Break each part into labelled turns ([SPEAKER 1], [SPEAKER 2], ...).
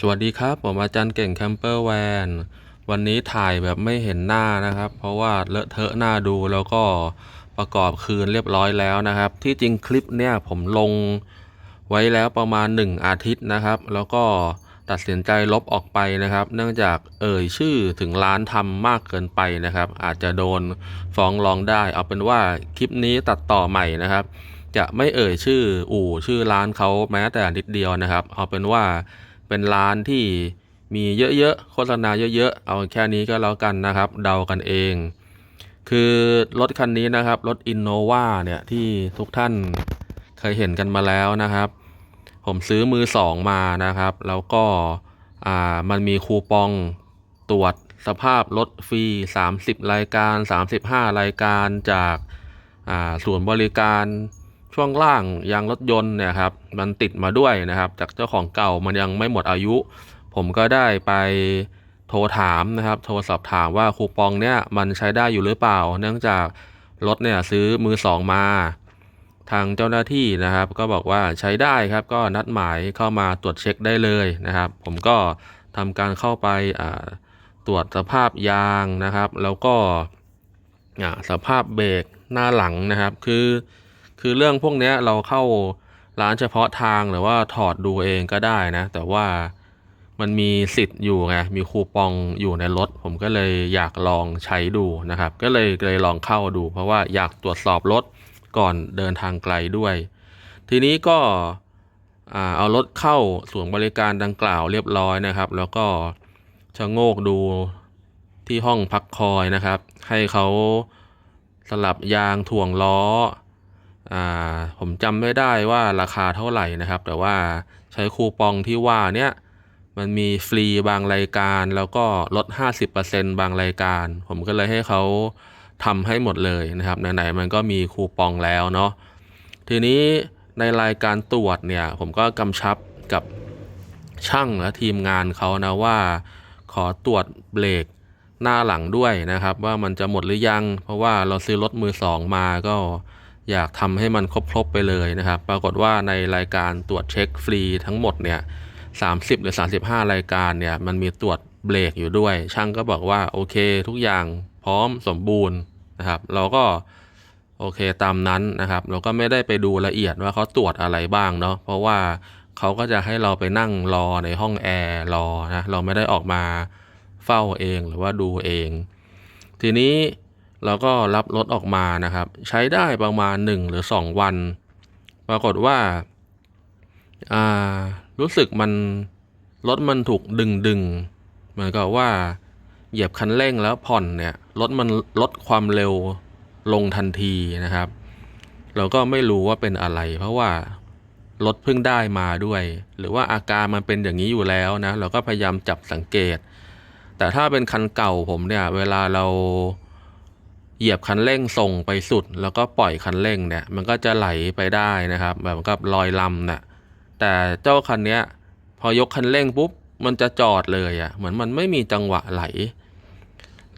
[SPEAKER 1] สวัสดีครับ ผมอาจารย์เก่งแคมเปอร์แวนวันนี้ถ่ายแบบไม่เห็นหน้านะครับ เพราะว่าเลอะเทอะหน้าดูแล้วก็ประกอบคืนเรียบร้อยแล้วนะครับ ที่จริงคลิปเนี่ยผมลงไว้แล้วประมาณ 1 อาทิตย์นะครับ แล้วก็ตัดสินใจลบออกไปนะครับ เนื่องจากเอ่ยชื่อถึงร้านทำมากเกินไปนะครับ อาจจะโดนฟ้องร้องได้ เอาเป็นว่าคลิปนี้ตัดต่อใหม่นะครับ จะไม่เอ่ยชื่ออู่ชื่อร้านเขาแม้แต่นิดเดียวนะครับ เอาเป็นว่า เป็นร้านที่มีเยอะๆโฆษณาเยอะๆ เอาแค่นี้ก็แล้วกันนะครับ เดากันเอง คือรถคันนี้นะครับ รถ Innova เนี่ยที่ทุกท่านเคยเห็นกันมาแล้วนะครับ ผมซื้อมือสองมานะครับ แล้วก็อ่ามันมีคูปองตรวจสภาพรถฟรี 30 รายการ 35 รายการจากอ่าศูนย์บริการ ช่วงล่างยางรถยนต์เนี่ยครับมันติดมาด้วยนะครับ จากเจ้าของเก่ามันยังไม่หมดอายุ ผมก็ได้ไปโทรถามนะครับ โทรสอบถามว่าคูปองเนี่ยมันใช้ได้อยู่หรือเปล่า เนื่องจากรถเนี่ยซื้อมือสองมาทางเจ้าหน้าที่นะครับ ก็บอกว่าใช้ได้ครับก็นัดหมายเข้ามาตรวจเช็คได้เลยนะครับ ผมก็ทำการเข้าไปตรวจสภาพยางนะครับ แล้วก็สภาพเบรกหน้าหลังนะครับ คือ คือเรื่องพวกนี้เราเข้าร้านเฉพาะทางหรือว่าถอดดูเองก็ได้นะ แต่ว่ามันมีสิทธิ์อยู่ไง มีคูปองอยู่ในรถ ผมก็เลยอยากลองใช้ดูนะครับ ก็เลยเลยลองเข้าดู เพราะว่าอยากตรวจสอบรถก่อนเดินทางไกลด้วย ทีนี้ก็เอารถเข้าส่วนบริการดังกล่าวเรียบร้อยนะครับ แล้วก็ชะโงกดูที่ห้องพักคอยนะครับ ให้เขาสลับยางถ่วงล้อ ผมจำไม่ได้ว่าราคาเท่าไหร่นะครับ แต่ว่าใช้คูปองที่ว่าเนี้ยมันมีฟรีบางรายการแล้วก็ลด 50%บางรายการ ผมก็เลยให้เขาทำให้หมดเลยนะครับไหนๆมันก็มีคูปองแล้วเนาะทีนี้ในรายการตรวจเนี่ย ผมก็กำชับกับช่างและทีมงานเขานะว่า ขอตรวจเบรกหน้าหลังด้วยนะครับ ว่ามันจะหมดหรือยัง เพราะว่าเราซื้อรถมือสองมาก็ อยากทำให้มันครบๆไปเลยนะครับ ปรากฏว่าในรายการตรวจเช็คฟรีทั้งหมดเนี่ย30 หรือ 35 รายการเนี่ยมันมีตรวจเบรกอยู่ด้วย ช่างก็บอกว่าโอเคทุกอย่างพร้อมสมบูรณ์นะครับ เราก็โอเคตามนั้นนะครับ เราก็ไม่ได้ไปดูละเอียดว่าเขาตรวจอะไรบ้างเนาะเพราะว่าเขาก็จะให้เราไปนั่งรอในห้องแอร์รอนะเราไม่ได้ออกมาเฝ้าเองหรือว่าดูเอง ทีนี้ เราก็รับรถออกมานะครับ ใช้ได้ประมาณ 1 หรือ 2 วัน ปรากฏว่าอ่ารู้สึกมันรถมันถูกดึงดึงเหมือนกับว่าเหยียบคันเร่งแล้วผ่อนเนี่ยรถมันลดความเร็วลงทันทีนะครับ เราก็ไม่รู้ว่าเป็นอะไร เพราะว่ารถเพิ่งได้มาด้วย หรือว่าอาการมันเป็นอย่างนี้อยู่แล้วนะ เราก็พยายามจับสังเกต แต่ถ้าเป็นคันเก่าผมเนี่ย เวลาเรา เหยียบคันเร่งส่งไปสุด แล้วก็ปล่อยคันเร่งเนี่ยมันก็จะไหลไปได้นะครับ แบบกับลอยลำน่ะแต่เจ้าคันเนี้ยพอยกคันเร่งปุ๊บมันจะจอดเลยอะ่ะเหมือนมันไม่มีจังหวะไหล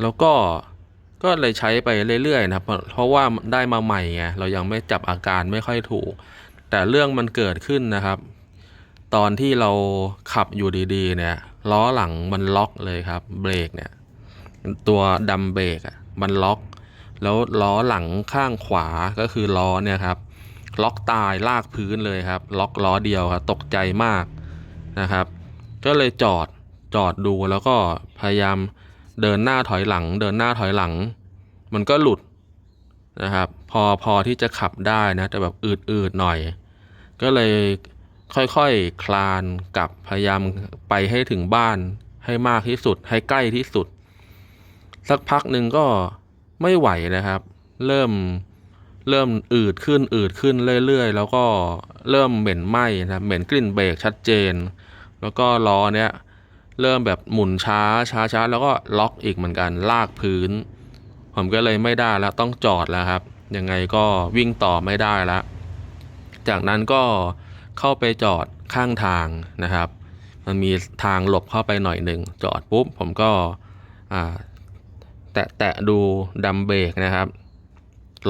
[SPEAKER 1] แล้วก็ก็เลยใช้ไปเรื่อยๆนะครับ เพราะว่าได้มาใหม่ไงเรายังไม่จับอาการไม่ค่อยถูก แต่เรื่องมันเกิดขึ้นนะครับ ตอนที่เราขับอยู่ดีๆ เนี่ยล้อหลังมันล็อกเลยครับ เบรกเนี่ย ตัวดัมเบรกอะมันล็อก แล้วล้อหลังข้างขวาก็คือล้อเนี่ยครับ ล็อกตายลากพื้นเลยครับ ล็อกล้อเดียวครับตกใจมากนะครับ ก็เลยจอดจอดดูแล้วก็พยายามเดินหน้าถอยหลัง เดินหน้าถอยหลัง มันก็หลุดนะครับ พอพอที่จะขับได้นะแต่แบบอืดๆหน่อย ก็เลยค่อยๆคคลานกลับพยายามไปให้ถึงบ้านให้มากที่สุดให้ใกล้ที่สุด สักพักหนึ่งก็ ไม่ไหวนะครับ เริ่มเริ่มอืดขึ้นอืดขึ้นเรื่อยๆ แล้วก็เริ่มเหม็นไหม้นะเหม็นกลิ่นเบรกชัดเจน แล้วก็ล้อเนี้ยเริ่มแบบหมุนช้าช้าช้าแล้วก็ล็อกอีกเหมือนกันลากพื้น ผมก็เลยไม่ได้แล้วต้องจอดแล้วครับ ยังไงก็วิ่งต่อไม่ได้แล้วจากนั้นก็เข้าไปจอดข้างทางนะครับ มันมีทางหลบเข้าไปหน่อยหนึ่งจอดปุ๊บผมก็อ่า ตะแตะดูดัมเบรกนะครับ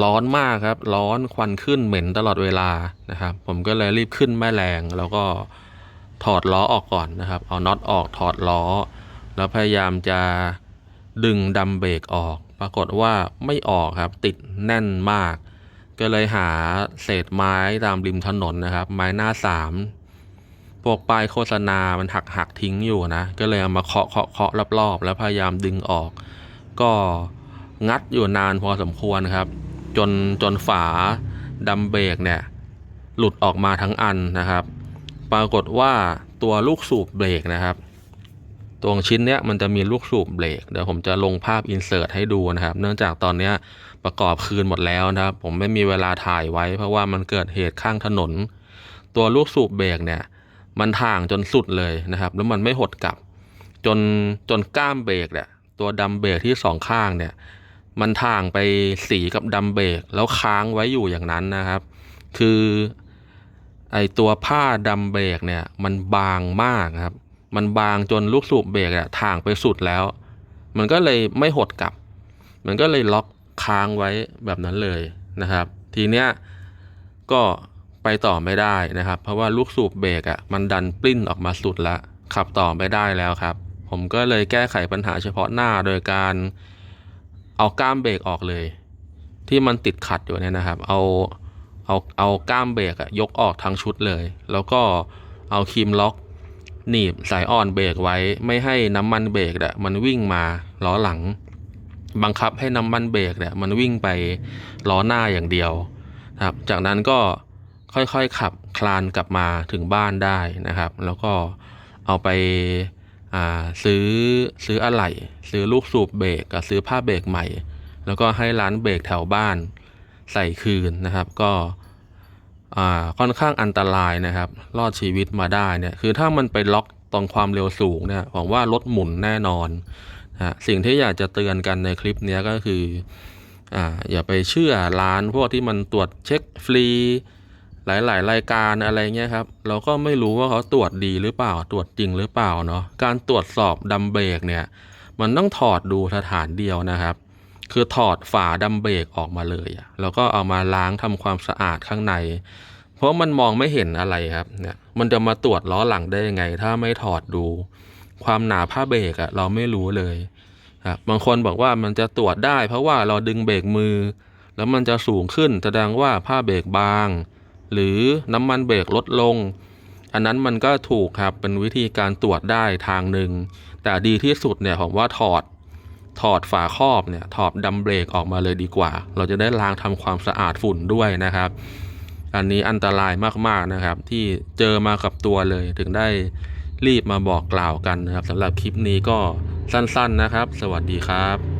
[SPEAKER 1] ร้อนมากครับ ร้อนควันขึ้นเหม็นตลอดเวลานะครับ ผมก็เลยรีบขึ้นแม่แรงแล้วก็ถอดล้อออกก่อนนะครับ เอาน็อตออกถอดล้อ แล้วพยายามจะดึงดัมเบรกออก ปรากฏว่าไม่ออกครับ ติดแน่นมาก ก็เลยหาเศษไม้ตามริมถนนนะครับ ไม้หน้าสามพวกป้ายโฆษณามันหักหักทิ้งอยู่นะ ก็เลยเอามาเคาะเคาะเคาะรอบๆ แล้วพยายามดึงออก ก็งัดอยู่นานพอสมควรครับ จนจนฝาดัมเบรกเนี่ยหลุดออกมาทั้งอันนะครับ ปรากฏว่าตัวลูกสูบเบรกนะครับ ตรงชิ้นเนี้ยมันจะมีลูกสูบเบรกเดี๋ยวผมจะลงภาพอินเสิร์ตให้ดูนะครับ เนื่องจากตอนเนี้ยประกอบคืนหมดแล้วนะครับ ผมไม่มีเวลาถ่ายไว้ เพราะว่ามันเกิดเหตุข้างถนน ตัวลูกสูบเบรกเนี่ย มันถ่างจนสุดเลยนะครับ แล้วมันไม่หดกลับ จนจนก้ามเบรกเนี่ย ตัวดัมเบรกที่สองข้างเนี่ย มันถ่างไปสีกับดัมเบรกแล้วค้างไว้อยู่อย่างนั้นนะครับ คือไอตัวผ้าดัมเบรกเนี่ยมันบางมากครับ มันบางจนลูกสูบเบรกอะถ่างไปสุดแล้ว มันก็เลยไม่หดกลับ มันก็เลยล็อกค้างไว้แบบนั้นเลยนะครับ ทีเนี้ยก็ไปต่อไม่ได้นะครับ เพราะว่าลูกสูบเบรกอะมันดันปลิ้นออกมาสุดแล้วขับต่อไม่ได้แล้วครับ ผมก็เลยแก้ไขปัญหาเฉพาะหน้าโดยการเอาก้ามเบรกออกเลย ที่มันติดขัดอยู่เนี่ยนะครับ เอาเอาเอาก้ามเบรกอะยกออกทั้งชุดเลย แล้วก็เอาครีมล็อก หนีบสายอ่อนเบรกไว้ไม่ให้น้ำมันเบรกเนี่ยมันวิ่งมาล้อหลัง บังคับให้น้ำมันเบรกเนี่ยมันวิ่งไปล้อหน้าอย่างเดียวครับ จากนั้นก็ค่อยๆขับคลานกลับมาถึงบ้านได้นะครับ แล้วก็เอาไป ซื้อซื้ออะไหล่ซื้อลูกสูบเบรกกับซื้อผ้าเบรกใหม่ แล้วก็ให้ร้านเบรกแถวบ้านใส่คืนนะครับ ก็ค่อนข้างอันตรายนะครับ รอดชีวิตมาได้เนี่ยคือถ้ามันไปล็อกตรงความเร็วสูงเนี่ยผมว่ารถหมุนแน่นอนนะสิ่งที่อยากจะเตือนกันในคลิปนี้ก็คือออย่าไปเชื่อร้านพวกที่มันตรวจเช็คฟรี หลายๆ รายการอะไรเงี้ยครับ เราก็ไม่รู้ว่าเขาตรวจดีหรือเปล่าตรวจจริงหรือเปล่าเนาะการตรวจสอบดัมเบรกเนี่ย มันต้องถอดดูสถานเดียวนะครับ คือถอดฝาดัมเบรกออกมาเลยแล้วก็เอามาล้างทำความสะอาดข้างใน เพราะมันมองไม่เห็นอะไรครับเนี่ยมันจะมาตรวจล้อหลังได้ยังไง ถ้าไม่ถอดดู ความหนาผ้าเบรกอะเราไม่รู้เลยครับบางคนบอกว่ามันจะตรวจได้ เพราะว่าเราดึงเบรกมือ แล้วมันจะสูงขึ้นแสดงว่าผ้าเบรกบาง หรือน้ำมันเบรกลดลง อันนั้นมันก็ถูกครับเป็นวิธีการตรวจได้ทางหนึ่ง แต่ดีที่สุดเนี่ยผมว่าถอดถอดฝาครอบเนี่ยถอดดัมเบรกออกมาเลยดีกว่า เราจะได้ล้างทำความสะอาดฝุ่นด้วยนะครับ อันนี้อันตรายมากๆนะครับ ที่เจอมากับตัวเลยถึงได้รีบมาบอกกล่าวกันนะครับสำหรับคลิปนี้ก็สั้นๆนะครับ สวัสดีครับ